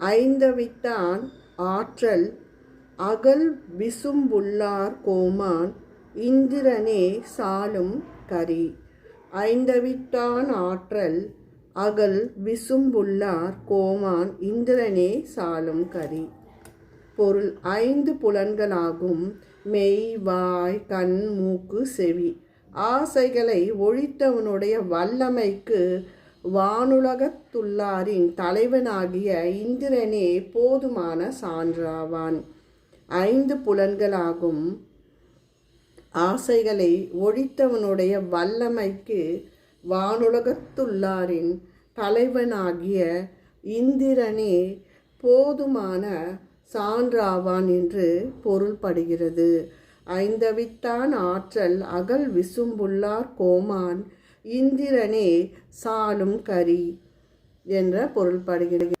ஐந்தவித்தான் ஆற்றல் அகல் விசும்புள்ளார் கோமான் இந்திரனே சாலும் கரி. ஐந்தவித்தான் ஆற்றல் அகல் விசும்புள்ளார் கோமான் இந்திரனே சாலும் கரி. பொருள் ஐந்து புலன்களாகும் மெய் வாய் கண் மூக்கு செவி. ஆசைகளை ஒழித்தவனுடைய வல்லமைக்கு வானுலகத்துள்ளாரின் தலைவனாகிய இந்திரனே போதுமான சான்றாவான். ஐந்து புலன்களாகும். ஆசைகளை ஒழித்தவனுடைய வல்லமைக்கு வானுலகத்துள்ளாரின் தலைவனாகிய இந்திரனே போதுமான சான்றாவான் என்று பொருள்படுகிறது. ஐந்தவித்தான் ஆற்றல் அகல் விசும்புள்ளார் கோமான். இந்திரனே சாலும் கரி என்ற பொருள்படுகிறது.